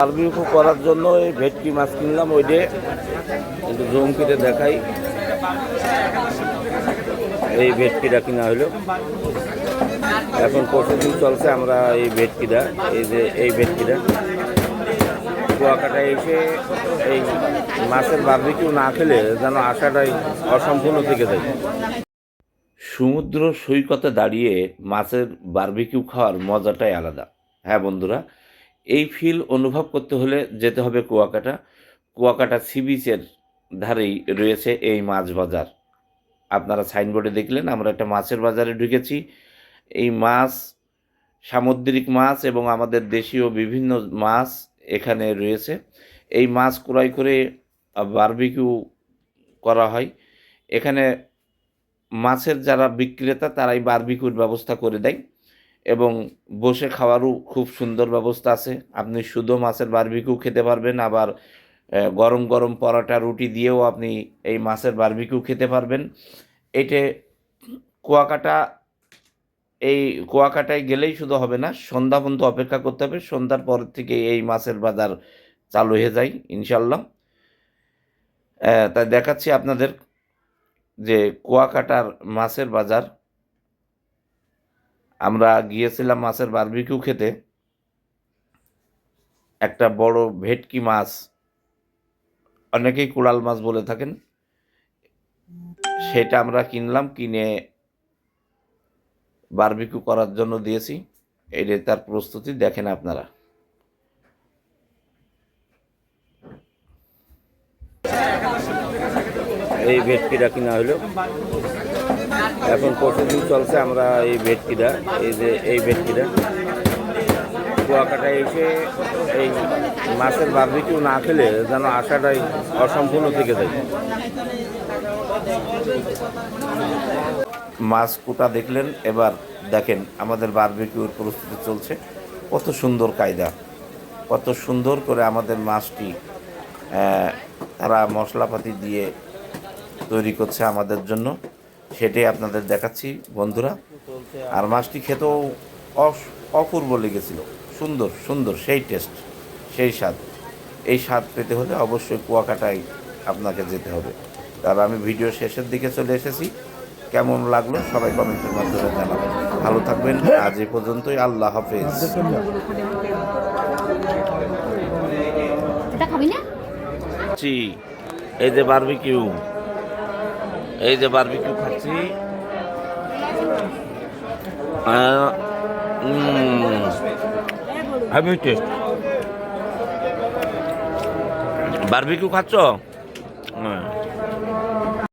Barbecue করার জন্য এই ভেটকি মাছ কিনলাম, ওই কিন্তু জুম কেটে দেখাই। এই ভেটকিটা কিনা হলো। এখন প্রতিদিন চলছে আমরা এই ভেটকিটা, এই যে এই ভেটকিটা। কুয়াকাটা এসে এই মাছের বারবিকিউ না খেলে যেন আশাটাই অসম্পূর্ণ থেকে যায়। সমুদ্র সৈকতে দাঁড়িয়ে মাছের বারবিকিউ খাওয়ার মজাটাই আলাদা। হ্যাঁ বন্ধুরা এই ফিল অনুভব করতে হলে যেতে হবে কুয়াকাটা। কুয়াকাটা সি বিচের ধারেই রয়েছে এই মাছ বাজার। আপনারা সাইনবোর্ডে দেখলেন, আমরা একটা মাছের বাজারে ঢুকেছি। এই মাছ, সামুদ্রিক মাছ এবং আমাদের দেশীয় বিভিন্ন মাছ এখানে রয়েছে। এই মাছ ক্রয় করে বারবিকিউ করা হয়। এখানে মাছের যারা বিক্রেতা, তারাই বারবিকিউর ব্যবস্থা করে দেয়। এবং বসে খাওয়ারও খুব সুন্দর ব্যবস্থা আছে। আপনি শুধু মাছের বারবিকিউ খেতে পারবেন, আবার গরম গরম পরোটা, রুটি দিয়েও আপনি এই মাছের বারবিকিউ খেতে পারবেন। এটে কুয়াকাটা, এই কুয়াকাটায় গেলেই শুধু হবে না, সন্ধ্যা পর্যন্ত অপেক্ষা করতে হবে। সন্ধ্যার পর থেকে এই মাছের বাজার চালু হয়ে যায় ইনশাল্লাহ তাই দেখাচ্ছি আপনাদের যে কুয়াকাটার মাছের বাজার। আমরা গিয়েছিলাম মাছের বারবিকিউ খেতে। একটা বড় ভেটকি মাছ, অনেকেই কুড়াল মাছ বলে থাকেন, সেটা আমরা কিনলাম, কিনে বারবিকিউ করার জন্য দিয়েছি। এটাই তার প্রস্তুতি, দেখেন আপনারা। এই ভেটকিটা কিনা হলো। এখন প্রতিদিন চলছে আমরা এই ভেটকিটা, এই যে এই ভেটকিটা। কুয়াকাটায় এসে এই মাছের বারবিকিউ না খেলে যেন আশাটাই অসম্পূর্ণ থেকে যায়। মাছ কুটা দেখলেন, এবার দেখেন আমাদের বারবিকিউর প্রস্তুতি চলছে। কত সুন্দর কায়দা, কত সুন্দর করে আমাদের মাছটি তারা মশলাপাতি দিয়ে তৈরি করছে আমাদের জন্য। সেটাই আপনাদের দেখাচ্ছি বন্ধুরা। আর মাছটি খেতেও অপূর্ব লেগেছিল। সুন্দর সুন্দর সেই টেস্ট সেই স্বাদ। এই স্বাদ পেতে হলে অবশ্যই কুয়াকাটায় আপনাকে যেতে হবে। তার আমি ভিডিও শেষের দিকে চলে এসেছি। কেমন লাগল সবাই কমেন্টের মাধ্যমে জানাবেন। ভালো থাকবেন। আজ এ পর্যন্তই। আল্লাহ হাফেজ। এই যে বারবিকিউ এই যে বারবিকিউ খাচ্ছি। হ্যাভি টেস্ট বারবিকিউ খাচ্ছ? হ্যাঁ।